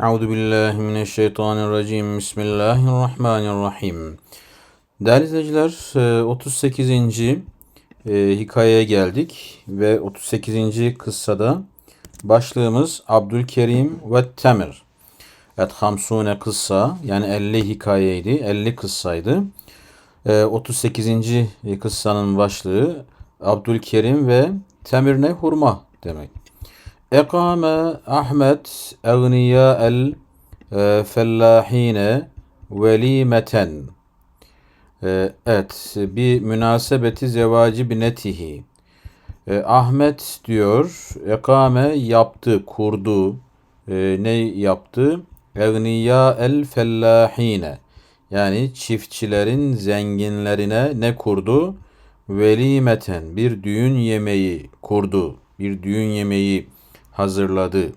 Euzu billahi mineşşeytanirracim. Bismillahirrahmanirrahim. Değerli izleyiciler, e, 38. e, hikayeye geldik ve 38. kıssada başlığımız Abdülkerim ve Temir. Et hamsune kıssa yani 50 hikayeydi, 50 kıssaydı. E, 38. kıssanın başlığı Abdülkerim ve Temir ne? Hurma demek. Ekame Ahmet Evniya el e, Fellahine velimeten. E, evet, bir münasebeti zevaci binetihi. E, Ahmet diyor, ekame yaptı, kurdu. ne yaptı? Evniya el fellahine. Yani çiftçilerin zenginlerine ne kurdu? Velimeten, bir düğün yemeği kurdu. Bir düğün yemeği hazırladı.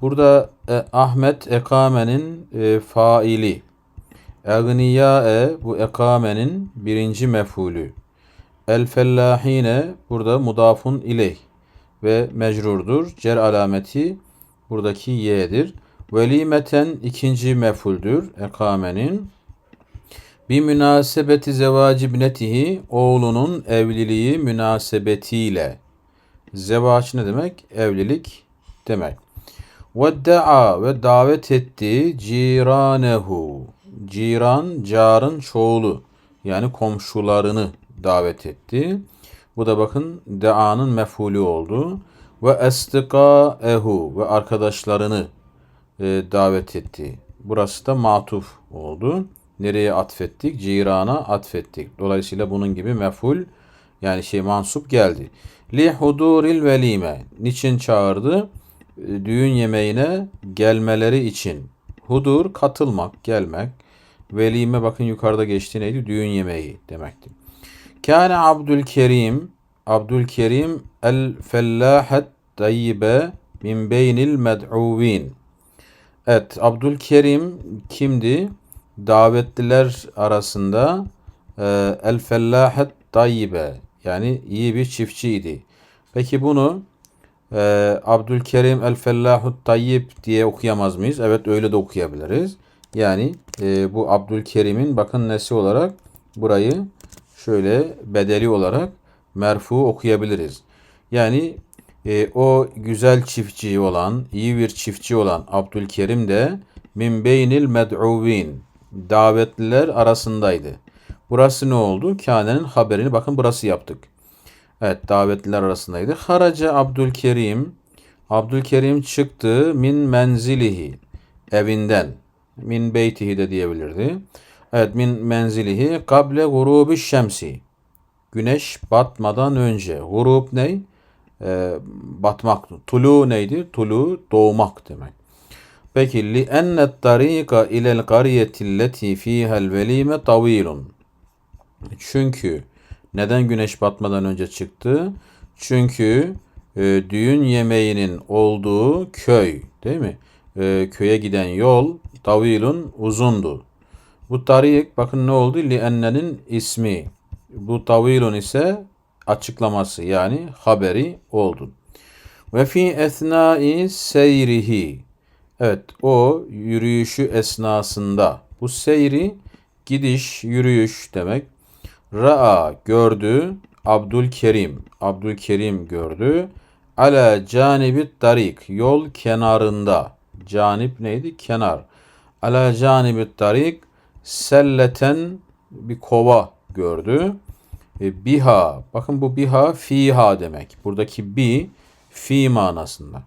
Burada e, Ahmet ekamenin e, faili. Egniya'e bu ekamenin birinci mefulü. El fellahine burada mudafun ileyh ve mecrurdur. Cer alameti buradaki y'dir. Velimeten ikinci mefuldür ekamenin. Bir münasebeti zevaci binetihi oğlunun evliliği münasebetiyle Zevaç ne demek? Evlilik demek. Ve da'a ve davet etti ciranehu. Ciran, carın çoğulu. Yani komşularını davet etti. Bu da bakın da'anın mefulü oldu. Ve estikâehu ve arkadaşlarını e, davet etti. Burası da matuf oldu. Nereye atfettik? Cirana atfettik. Dolayısıyla bunun gibi meful yani şey mansup geldi. Li huduril velime. Niçin çağırdı? E, düğün yemeğine gelmeleri için. Hudur katılmak, gelmek. Velime bakın yukarıda geçti neydi? Düğün yemeği demekti. Kâne Abdülkerim Abdülkerim el fellahet tayyibe min beynil med'uvin. Evet Abdülkerim kimdi? Davetliler arasında e, el fellahet tayyibe yani iyi bir çiftçiydi. Peki bunu e, Abdülkerim el Fellahut Tayyib diye okuyamaz mıyız? Evet öyle de okuyabiliriz. Yani e, bu Abdülkerim'in bakın nesi olarak burayı şöyle bedeli olarak merfu okuyabiliriz. Yani e, o güzel çiftçi olan, iyi bir çiftçi olan Abdülkerim de min beynil med'uvin davetliler arasındaydı. Burası ne oldu? Kâne'nin haberini bakın burası yaptık. Evet davetliler arasındaydı. Haraca Abdülkerim Abdülkerim çıktı min menzilihi evinden. Min beytihi de diyebilirdi. Evet min menzilihi kable gurubi şemsi. Güneş batmadan önce. Gurub ne? Ee, batmak. Tulu neydi? Tulu doğmak demek. Peki li ennet tarika ilel qariyeti leti fiha velime tavilun. Çünkü neden güneş batmadan önce çıktı? Çünkü e, düğün yemeğinin olduğu köy değil mi? E, köye giden yol tavilun uzundu. Bu tarik bakın ne oldu? Li ennenin ismi. Bu tavilun ise açıklaması yani haberi oldu. Ve fi esnai seyrihi. Evet o yürüyüşü esnasında. Bu seyri gidiş, yürüyüş demek. Ra'a gördü. Abdülkerim. Abdülkerim gördü. Ala canibit tarik. Yol kenarında. Canip neydi? Kenar. Ala canibit tarik. Selleten bir kova gördü. E, biha. Bakın bu biha fiha demek. Buradaki bi fi manasında.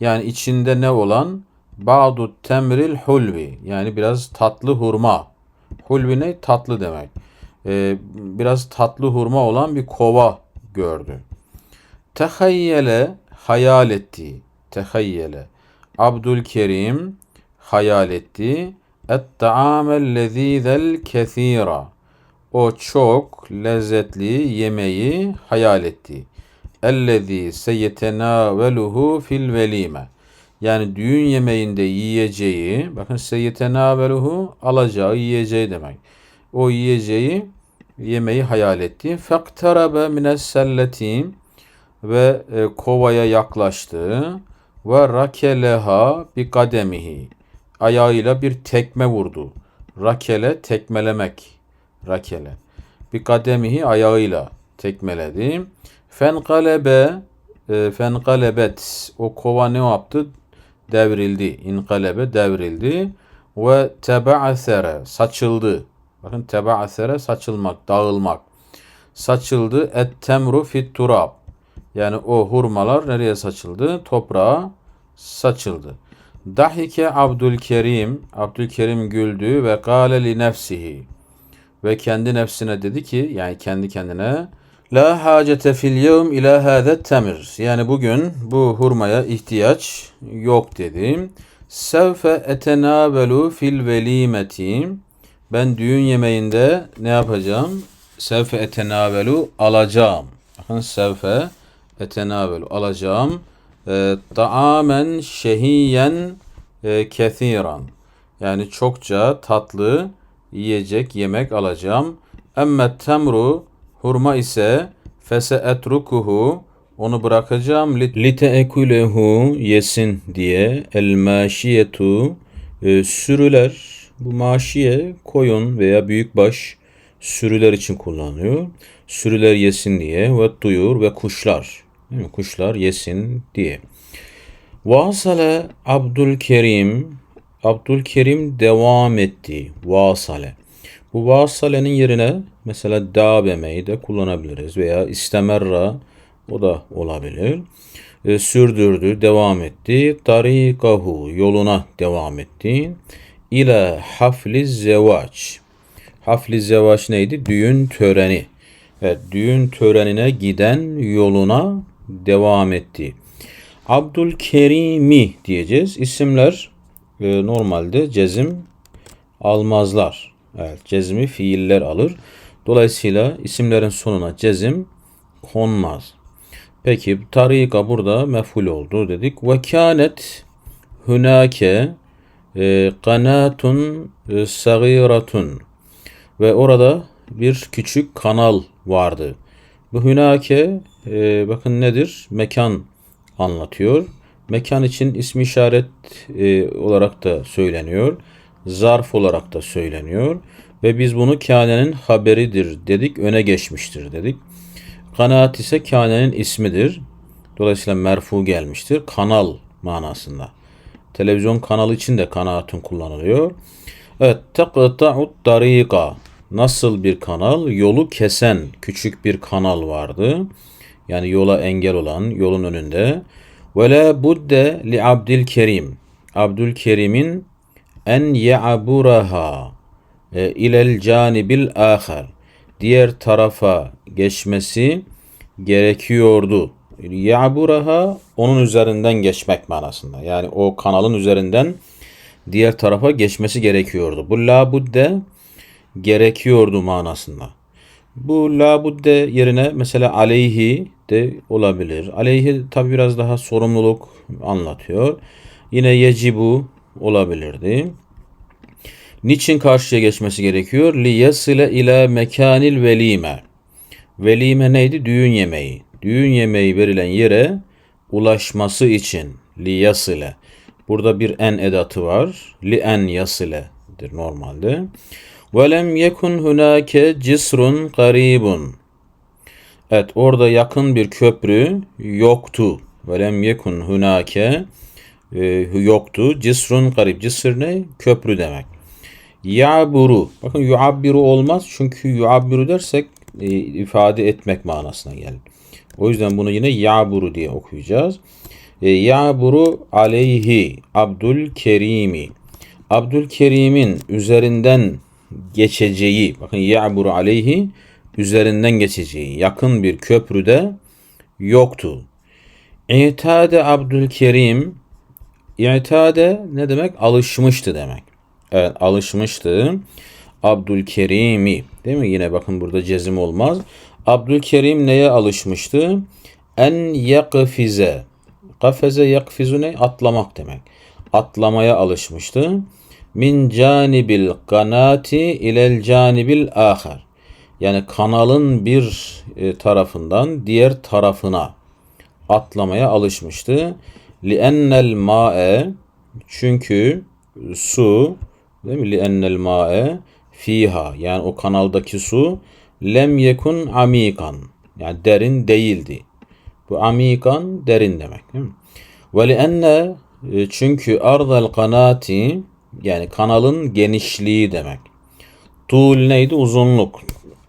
Yani içinde ne olan? Ba'du temril hulvi. Yani biraz tatlı hurma. Hulvi ne? Tatlı demek e, biraz tatlı hurma olan bir kova gördü. Tehayyele hayal etti. Tehayyele. Abdülkerim hayal etti. Et-ta'amel lezizel kesira. O çok lezzetli yemeği hayal etti. Ellezî seyetenaveluhu fil velime. Yani düğün yemeğinde yiyeceği, bakın seyetenaveluhu alacağı, yiyeceği demek o yiyeceği yemeği hayal etti. Fektarabe mines selleti ve e, kovaya yaklaştı ve rakeleha bi kademihi ayağıyla bir tekme vurdu. Rakele tekmelemek. Rakele. Bir kademihi ayağıyla tekmeledi. Fenkalebe e, fenkalebet o kova ne yaptı? Devrildi. İnkalebe devrildi. Ve tebaasere saçıldı. Bakın tebaasere saçılmak, dağılmak. Saçıldı. Et temru fit turab. Yani o hurmalar nereye saçıldı? Toprağa saçıldı. Dahike Abdülkerim, Abdülkerim güldü ve kâle li nefsihi. Ve kendi nefsine dedi ki, yani kendi kendine, La hacete fil yevm ila hâzet temir. Yani bugün bu hurmaya ihtiyaç yok dedi. Sevfe etenâvelu fil velimeti. Ben düğün yemeğinde ne yapacağım? Sevfe etenâvelu alacağım. Bakın sevfe etenâvelu alacağım. E, Taamen şehiyen e, kethiran. Yani çokça tatlı yiyecek, yemek alacağım. Emme temru hurma ise fese etrukuhu onu bırakacağım liteekulehu yesin diye el maşiyetu e, sürüler bu maşiye koyun veya büyükbaş sürüler için kullanılıyor. Sürüler yesin diye ve duyur ve kuşlar. Kuşlar yesin diye. Vasale Abdülkerim Abdülkerim devam etti. Vasale. Bu vasalenin yerine mesela dabemeyi de kullanabiliriz veya istemerra o da olabilir. E, sürdürdü, devam etti. Tarikahu yoluna devam etti. İle hafli zevaç. Hafli zevaç neydi? Düğün töreni. Evet, düğün törenine giden yoluna devam etti. Abdülkerimi diyeceğiz. İsimler e, normalde cezim almazlar. Evet, cezmi fiiller alır. Dolayısıyla isimlerin sonuna cezim konmaz. Peki tarika burada meful oldu dedik. Ve kânet hünâke e, kanatun e, sagiratun ve orada bir küçük kanal vardı. Bu hünake e, bakın nedir? Mekan anlatıyor. Mekan için ismi işaret e, olarak da söyleniyor. Zarf olarak da söyleniyor. Ve biz bunu kânenin haberidir dedik. Öne geçmiştir dedik. Kanaat ise kânenin ismidir. Dolayısıyla merfu gelmiştir. Kanal manasında. Televizyon kanalı için de kanaatun kullanılıyor. Evet. Tekata'ut tarika. Nasıl bir kanal? Yolu kesen küçük bir kanal vardı. Yani yola engel olan yolun önünde. Ve la budde li Abdülkerim. Abdülkerim'in en ya'buraha e, ilel canibil ahar. Diğer tarafa geçmesi gerekiyordu. Ya'buraha onun üzerinden geçmek manasında. Yani o kanalın üzerinden diğer tarafa geçmesi gerekiyordu. Bu la budde gerekiyordu manasında. Bu la budde yerine mesela aleyhi de olabilir. Aleyhi tabi biraz daha sorumluluk anlatıyor. Yine yecibu olabilirdi. Niçin karşıya geçmesi gerekiyor? Li yasile ila mekanil velime. Velime neydi? Düğün yemeği. Düğün yemeği verilen yere ulaşması için li yasile. Burada bir en edatı var. Li en yasile'dir normalde. Ve lem yekun hunake cisrun garibun. Evet orada yakın bir köprü yoktu. Ve lem yekun hunake e, yoktu. Cisrun garib. Cisr ne? Köprü demek. Ya'buru. Bakın yu'abbiru olmaz. Çünkü yu'abbiru dersek e, ifade etmek manasına gelir. O yüzden bunu yine ya'buru diye okuyacağız. E, ya'buru aleyhi Abdülkerimi. Abdülkerim'in üzerinden geçeceği, bakın ya'buru aleyhi üzerinden geçeceği yakın bir köprüde yoktu. İtade Abdülkerim İtade ne demek? Alışmıştı demek. Evet alışmıştı. Abdülkerim'i değil mi? Yine bakın burada cezim olmaz. Abdülkerim neye alışmıştı? En yakfize. Kafeze yakfizu ne? Atlamak demek. Atlamaya alışmıştı. Min canibil kanati ilel canibil ahar. Yani kanalın bir e, tarafından diğer tarafına atlamaya alışmıştı. Li'ennel ma'e çünkü su değil mi? Li'ennel ma'e fiha yani o kanaldaki su lem yekun amikan yani derin değildi. Bu amikan derin demek? Ve li'enne e, çünkü ardal kanati yani kanalın genişliği demek. Tul neydi? Uzunluk.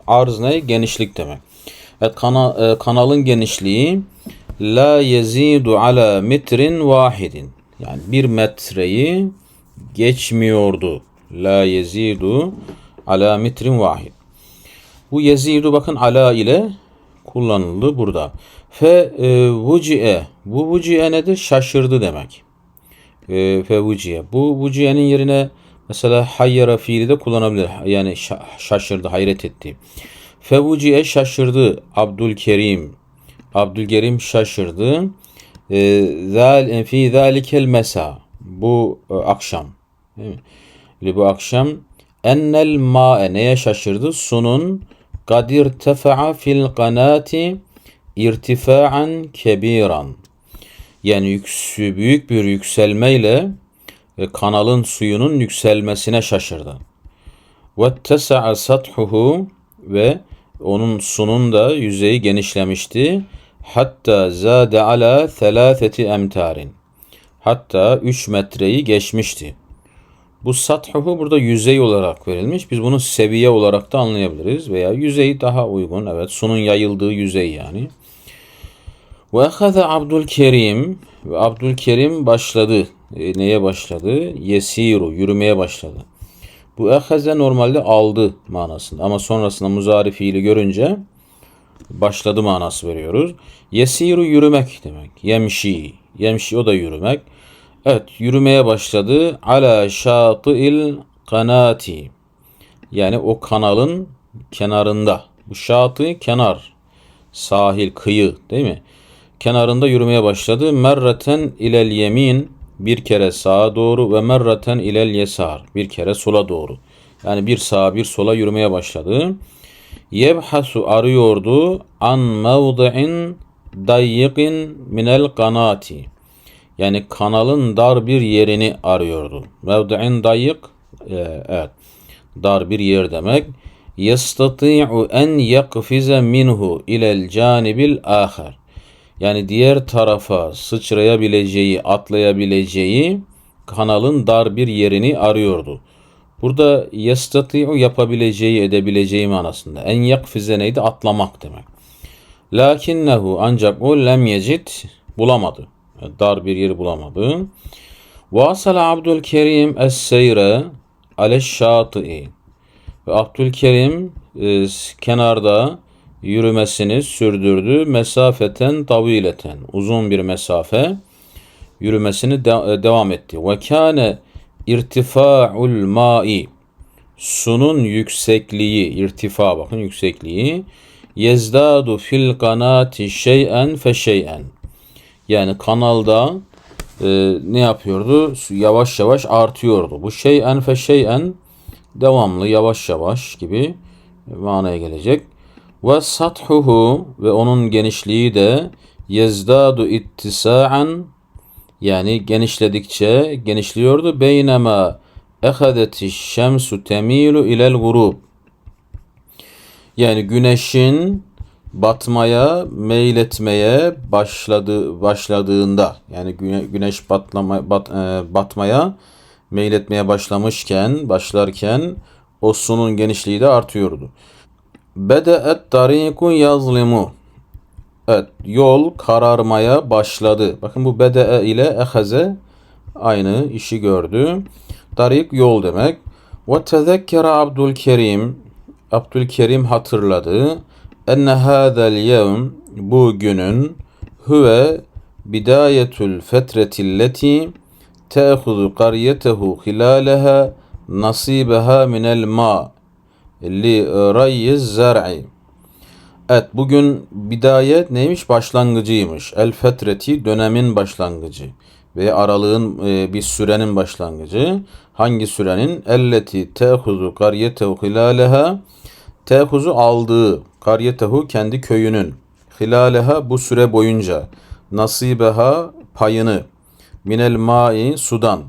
Arz ne? Genişlik demek. Evet, kana, e, kanalın genişliği la yezidu ala metrin vahidin. Yani bir metreyi geçmiyordu. La yezidu ala metrin vahid. Bu yezidu bakın ala ile kullanıldı burada. Fe e, vuci'e. Bu vuci'e nedir? Şaşırdı demek. E, fe vuci'e. Bu vuci'enin yerine mesela hayyara fiili de kullanabilir. Yani şa- şaşırdı, hayret etti. Fe vuci'e şaşırdı. Abdülkerim. Abdülkerim şaşırdı. E, zal fi zalikel mesa. Bu e, akşam. Değil mi? Bu akşam ennel ma'e neye şaşırdı? Sunun kadir tefa'a fil kanati irtifa'an kebiran. Yani yüksü, büyük bir yükselmeyle e, kanalın suyunun yükselmesine şaşırdı. Ve tesa'a ve onun sunun da yüzeyi genişlemişti. Hatta zade ala thelâtheti emtarin. Hatta 3 metreyi geçmişti. Bu sathuhu burada yüzey olarak verilmiş. Biz bunu seviye olarak da anlayabiliriz. Veya yüzey daha uygun. Evet sunun yayıldığı yüzey yani. Ve ehaze Abdülkerim ve Abdülkerim başladı. E, neye başladı? Yesiru, yürümeye başladı. Bu ehaze normalde aldı manasında ama sonrasında muzari fiili görünce başladı manası veriyoruz. Yesiru yürümek demek. Yemşi. Yemşi o da yürümek. Evet yürümeye başladı. Ala şatı'il kanati. Yani o kanalın kenarında. Bu şatı kenar. Sahil, kıyı değil mi? Kenarında yürümeye başladı. Merreten ilel yemin bir kere sağa doğru ve merreten ilel yesar bir kere sola doğru. Yani bir sağa bir sola yürümeye başladı. Yebhasu arıyordu an mevdi'in dayyikin minel kanati. Yani kanalın dar bir yerini arıyordu. Mevdi'in dayyik e, evet dar bir yer demek. Yestati'u en yakfize minhu ilel canibil ahar. Yani diğer tarafa sıçrayabileceği, atlayabileceği kanalın dar bir yerini arıyordu. Burada yestati'u yapabileceği, edebileceği manasında. En yakfize neydi? Atlamak demek. Lakinnehu ancak o lem yecid bulamadı. Dar bir yeri bulamadı. Vasala Abdülkerim es-seyre ale şatı'i. Ve Abdülkerim e, kenarda yürümesini sürdürdü. Mesafeten tavileten. Uzun bir mesafe yürümesini de- e, devam etti. Ve kâne irtifa'ul ma'i. Sunun yüksekliği, irtifa bakın yüksekliği. Yezdadu fil kanati şey'en fe şey'en. Yani kanalda e, ne yapıyordu? Yavaş yavaş artıyordu. Bu şey'en fe şey'en devamlı yavaş yavaş gibi manaya gelecek. Ve sathuhu ve onun genişliği de yezdadu ittisa'an yani genişledikçe genişliyordu. Beynema ehadeti şemsu temilu ilel gurub. Yani güneşin batmaya meyletmeye başladı başladığında yani güne- güneş batlama bat, e, batmaya meyletmeye başlamışken başlarken o sunun genişliği de artıyordu. Bede'et tariku yazlimu. Evet, yol kararmaya başladı. Bakın bu bede'e ile ehaze aynı işi gördü. Tarik yol demek. Ve tezekkere Abdülkerim. Abdülkerim hatırladı. Enne hâzel yevm bu günün huve bidayetul fetretilleti te'huzu qaryetehu hilaleha nasibeha minel ma' li rayyiz zar'i. Evet bugün bidayet neymiş? Başlangıcıymış. El fetreti dönemin başlangıcı ve aralığın e, bir sürenin başlangıcı. Hangi sürenin? Elleti tehuzu karyetehu hilaleha tehuzu aldığı karyetehu kendi köyünün hilaleha bu süre boyunca nasibeha payını minel mai sudan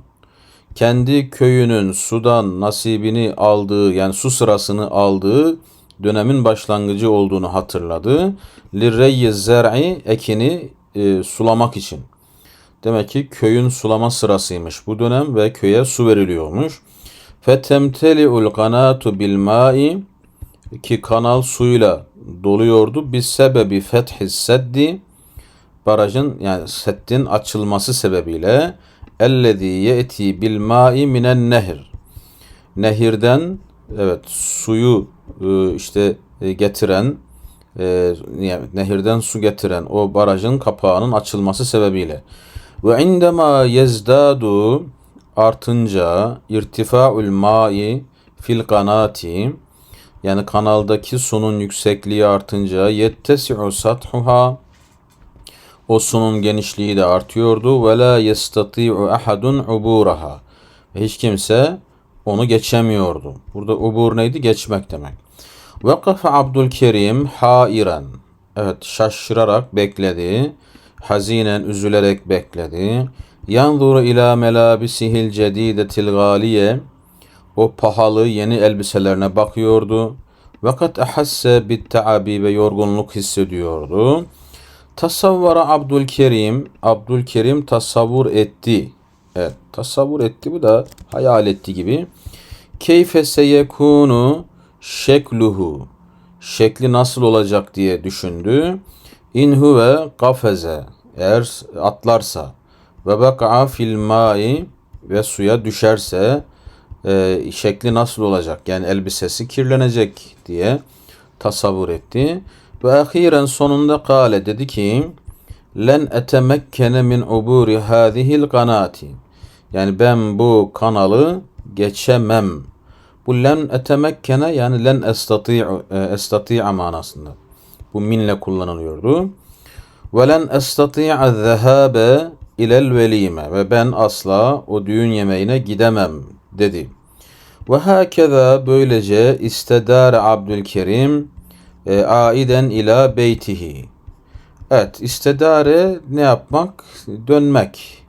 kendi köyünün sudan nasibini aldığı yani su sırasını aldığı dönemin başlangıcı olduğunu hatırladı. Lirreyyi zer'i ekini e, sulamak için. Demek ki köyün sulama sırasıymış bu dönem ve köye su veriliyormuş. Fetemteli'ul kanatu bil ma'i ki kanal suyla doluyordu. Biz sebebi fethi seddi barajın yani seddin açılması sebebiyle ellezî ye'ti bil ma'i minen nehir. Nehirden evet suyu e, işte e, getiren e, yani nehirden su getiren o barajın kapağının açılması sebebiyle ve indema yezdadu artınca irtifaul ma'i fil kanati yani kanaldaki sunun yüksekliği artınca yettesi'u sathuha o sunun genişliği de artıyordu ve la yestati'u ahadun uburaha hiç kimse onu geçemiyordu. Burada ubur neydi? Geçmek demek. Vakafe Abdülkerim hairen. Evet şaşırarak bekledi. Hazinen üzülerek bekledi. Yanzuru ila melabisihil cedidetil galiye. O pahalı yeni elbiselerine bakıyordu. Vakat ahasse bit taabi ve yorgunluk hissediyordu. Tasavvara Abdülkerim, Abdülkerim tasavvur etti. Evet, tasavvur etti bu da hayal etti gibi. Keyfe seyekunu şekluhu. Şekli nasıl olacak diye düşündü. İnhu ve kafeze. Eğer atlarsa ve baka'a fil mai ve suya düşerse e, şekli nasıl olacak? Yani elbisesi kirlenecek diye tasavvur etti. Ve ahiren sonunda kale dedi ki len etemekkene min uburi hadihil kanati. Yani ben bu kanalı geçemem. Bu len etemekkene yani len estati'u e, estati'a manasında. Bu minle kullanılıyordu. Ve len estati'a zehabe ilel velime ve ben asla o düğün yemeğine gidemem dedi. Ve hakeza böylece istedare Abdülkerim e, aiden ila beytihi. Evet, istedare ne yapmak? Dönmek.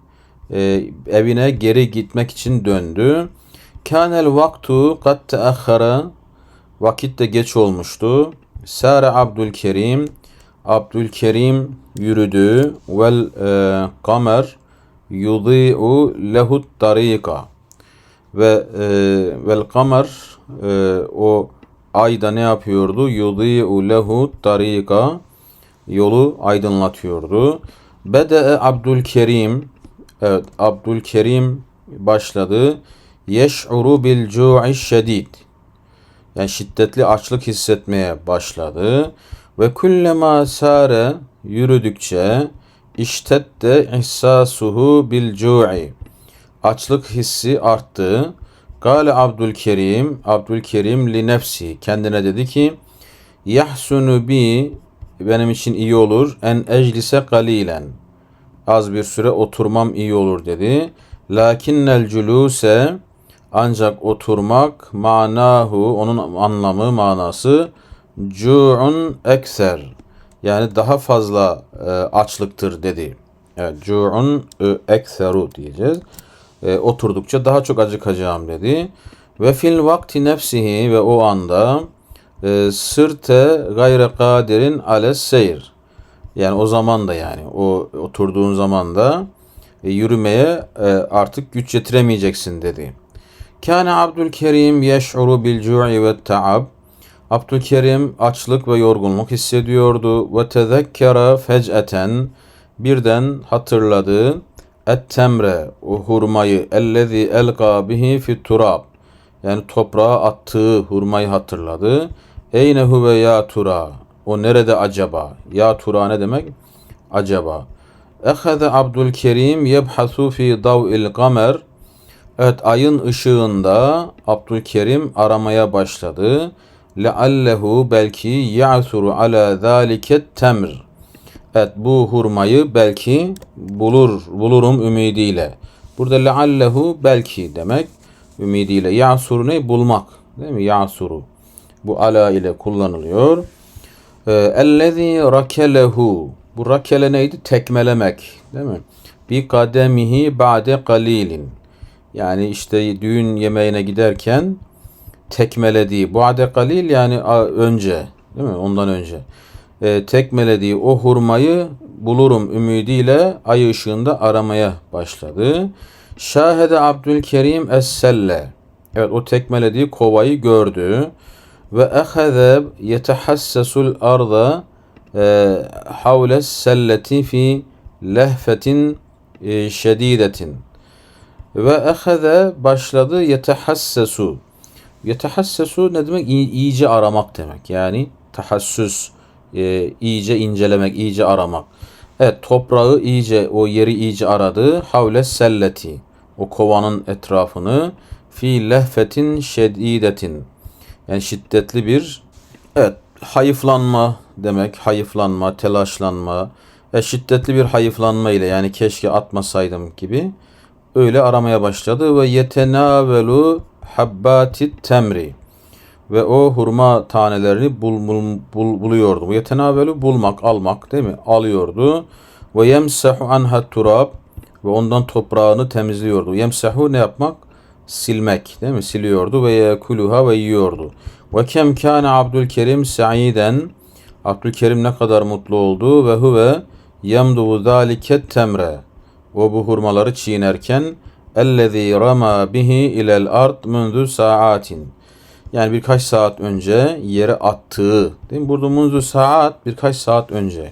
E, evine geri gitmek için döndü. Kanel vaktu kat teahhara. Vakit de geç olmuştu. Sare Abdülkerim. Abdülkerim yürüdü. Vel e, kamer yudi'u lehut tarika. Ve e, vel kamer e, o ayda ne yapıyordu? Yudi'u lehu tarika yolu aydınlatıyordu. Bede Abdülkerim evet Abdülkerim başladı. Yeş'uru bil cu'i şedid yani şiddetli açlık hissetmeye başladı. Ve kullema sare yürüdükçe iştette ihsasuhu bil cu'i açlık hissi arttı. Gale Abdülkerim, Abdülkerim li nefsi kendine dedi ki yahsunu bi benim için iyi olur en eclise kalilen az bir süre oturmam iyi olur dedi. Lakinnel culuse ancak oturmak manahu onun anlamı manası cu'un ekser yani daha fazla e, açlıktır dedi. Evet cu'un e, ekseru diyeceğiz e, oturdukça daha çok acıkacağım dedi. Ve fil vakti nefsihi ve o anda e, sırte gayre kadirin ale seyir. Yani o zaman da yani o oturduğun zaman da e, yürümeye e, artık güç yetiremeyeceksin dedi. Kâne Abdülkerim yeş'uru bil cu'i ve ta'ab. Abdülkerim açlık ve yorgunluk hissediyordu ve tezekkere fec'eten birden hatırladı ettemre o hurmayı ellezi elqa bihi fi turab yani toprağa attığı hurmayı hatırladı. Eyne huve ya tura o nerede acaba? Ya tura ne demek? Acaba. Ehade Abdülkerim yebhasu fi dav'il kamer Evet ayın ışığında Abdülkerim aramaya başladı. Leallehu belki ya'suru ala zaliket temr Evet bu hurmayı belki bulur bulurum ümidiyle. Burada leallehu belki demek ümidiyle. Ya'suru ne? Bulmak. Değil mi? Ya'suru. Bu ala ile kullanılıyor. Ee, ellezî rakelehu. Bu rakele neydi? Tekmelemek. Değil mi? Bi kademihi ba'de kalilin. Yani işte düğün yemeğine giderken tekmelediği, buade kalil yani önce, değil mi? Ondan önce. E, tekmelediği o hurmayı bulurum ümidiyle ay ışığında aramaya başladı. Şahede Abdülkerim Es-Selle. Evet o tekmelediği kovayı gördü. Ve eheze yetehassesul arda e, havle selleti fi lehfetin e, şedidetin. Ve eheze başladı yetehassesu. Yetehassesu ne demek? İyi- iyice aramak demek. Yani tahassüs, e, iyice incelemek, iyice aramak. Evet toprağı iyice, o yeri iyice aradı. Havle selleti. O kovanın etrafını. Fi lehfetin şedidetin. Yani şiddetli bir evet hayıflanma demek. Hayıflanma, telaşlanma. Ve şiddetli bir hayıflanma ile yani keşke atmasaydım gibi öyle aramaya başladı ve yetenavelu habbatit temri ve o hurma tanelerini bul, bul, bul- buluyordu. Bu yetenavelu bulmak, almak değil mi? Alıyordu. Ve yemsahu anha turab ve ondan toprağını temizliyordu. Yemsahu ne yapmak? Silmek değil mi? Siliyordu ve yekuluha ve yiyordu. Ve kem kâne Abdülkerim sa'iden Abdülkerim ne kadar mutlu oldu ve huve yemdu zâliket temre o bu hurmaları çiğnerken ellezî rama bihi ilel ard munzu saatin yani birkaç saat önce yere attığı değil mi? Burada munzu saat birkaç saat önce.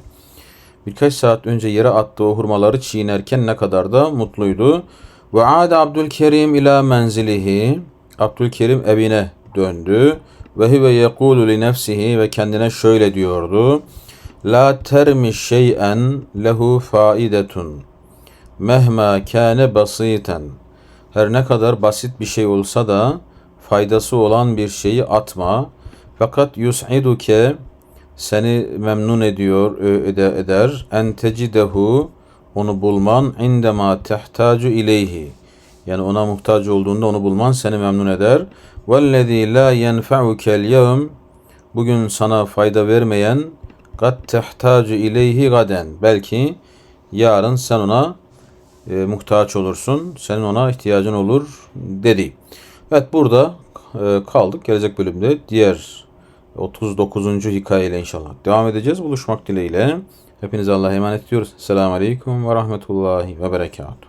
Birkaç saat önce yere attığı hurmaları çiğnerken ne kadar da mutluydu. Ve ade Abdülkerim ila menzilihi. Abdülkerim evine döndü. Ve huve yekulu li nefsihi ve kendine şöyle diyordu. La termi şey'en lehu faidetun. Mehma kâne basiten. Her ne kadar basit bir şey olsa da faydası olan bir şeyi atma. Fakat yus'iduke seni memnun ediyor, ede- eder. En tecidehu onu bulman indema tehtacu ileyhi. Yani ona muhtaç olduğunda onu bulman seni memnun eder. Vellezî la yenfe'ukel yevm bugün sana fayda vermeyen kat tehtacu ileyhi gaden. Belki yarın sen ona e, muhtaç olursun. Senin ona ihtiyacın olur dedi. Evet burada e, kaldık. Gelecek bölümde diğer 39. hikayeyle inşallah devam edeceğiz. Buluşmak dileğiyle. Hepinize Allah'a emanet ediyoruz. Selamun Aleyküm ve Rahmetullahi ve Berekatuhu.